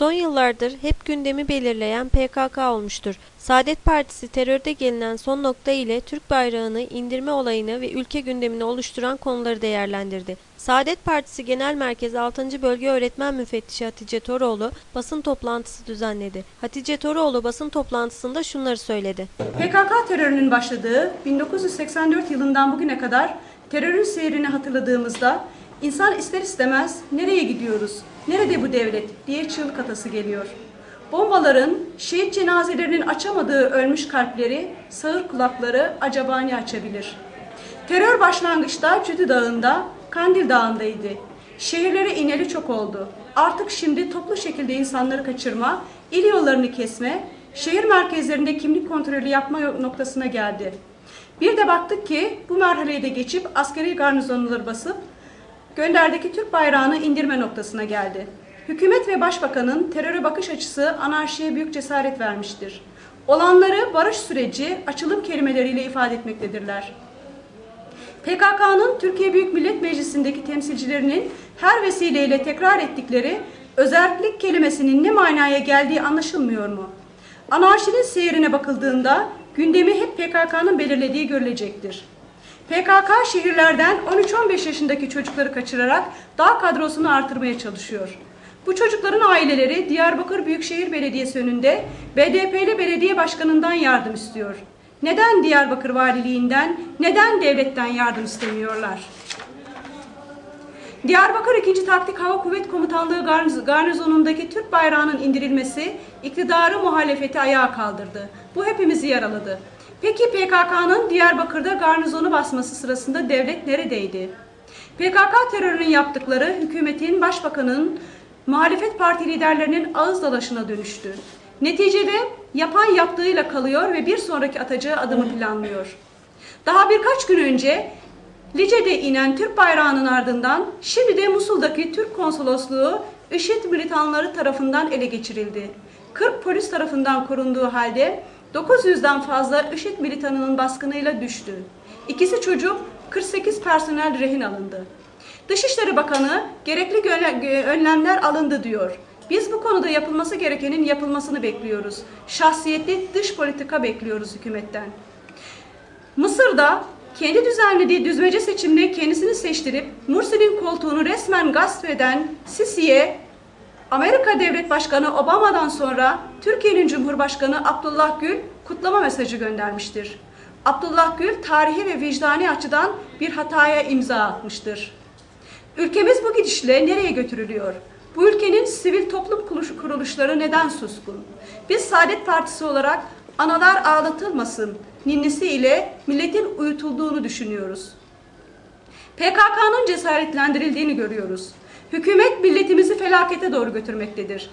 Son yıllardır hep gündemi belirleyen PKK olmuştur. Saadet Partisi terörde gelinen son nokta ile Türk bayrağını indirme olayını ve ülke gündemini oluşturan konuları değerlendirdi. Saadet Partisi Genel Merkezi 6. Bölge Öğretmen Müfettişi Hatice Toroğlu basın toplantısı düzenledi. Hatice Toroğlu basın toplantısında şunları söyledi. PKK terörünün başladığı 1984 yılından bugüne kadar terörün seyrini hatırladığımızda insan ister istemez nereye gidiyoruz, nerede bu devlet diye çığlık atası geliyor. Bombaların şehit cenazelerinin açamadığı ölmüş kalpleri, sağır kulakları acaba ne açabilir? Terör başlangıçta Cüdü Dağı'nda, Kandil Dağı'ndaydı. Şehirlere ineli çok oldu. Artık şimdi toplu şekilde insanları kaçırma, il yollarını kesme, şehir merkezlerinde kimlik kontrolü yapma noktasına geldi. Bir de baktık ki bu merhaleyi de geçip askeri garnizonları basıp gönderdeki Türk bayrağını indirme noktasına geldi. Hükümet ve başbakanın teröre bakış açısı anarşiye büyük cesaret vermiştir. Olanları barış süreci açılım kelimeleriyle ifade etmektedirler. PKK'nın Türkiye Büyük Millet Meclisi'ndeki temsilcilerinin her vesileyle tekrar ettikleri özellik kelimesinin ne manaya geldiği anlaşılmıyor mu? Anarşinin seyrine bakıldığında gündemi hep PKK'nın belirlediği görülecektir. PKK şehirlerden 13-15 yaşındaki çocukları kaçırarak dağ kadrosunu artırmaya çalışıyor. Bu çocukların aileleri Diyarbakır Büyükşehir Belediyesi önünde BDP'li belediye başkanından yardım istiyor. Neden Diyarbakır Valiliğinden, neden devletten yardım istemiyorlar? Diyarbakır 2. Taktik Hava Kuvvet Komutanlığı garniz- garnizonundaki Türk bayrağının indirilmesi iktidarı muhalefeti ayağa kaldırdı. Bu hepimizi yaraladı. Peki PKK'nın Diyarbakır'da garnizonu basması sırasında devlet neredeydi? PKK terörünün yaptıkları hükümetin, başbakanın, muhalefet parti liderlerinin ağız dalaşına dönüştü. Neticede yapan yaptığıyla kalıyor ve bir sonraki atacağı adımı planlıyor. Daha birkaç gün önce Lice'de inen Türk bayrağının ardından şimdi de Musul'daki Türk konsolosluğu IŞİD militanları tarafından ele geçirildi. 40 polis tarafından korunduğu halde 900'den fazla IŞİD militanının baskınıyla düştü. İkisi çocuk, 48 personel rehin alındı. Dışişleri Bakanı gerekli önlemler alındı diyor. Biz bu konuda yapılması gerekenin yapılmasını bekliyoruz. Şahsiyetli dış politika bekliyoruz hükümetten. Mısır'da kendi düzenlediği düzmece seçimle kendisini seçtirip Mursi'nin koltuğunu resmen gasp eden Sisi'ye Amerika Devlet Başkanı Obama'dan sonra Türkiye'nin Cumhurbaşkanı Abdullah Gül kutlama mesajı göndermiştir. Abdullah Gül tarihi ve vicdani açıdan bir hataya imza atmıştır. Ülkemiz bu gidişle nereye götürülüyor? Bu ülkenin sivil toplum kuruluş- kuruluşları neden suskun? Biz Saadet Partisi olarak analar ağlatılmasın ninnisi ile milletin uyutulduğunu düşünüyoruz. PKK'nın cesaretlendirildiğini görüyoruz. Hükümet milletimizi felakete doğru götürmektedir.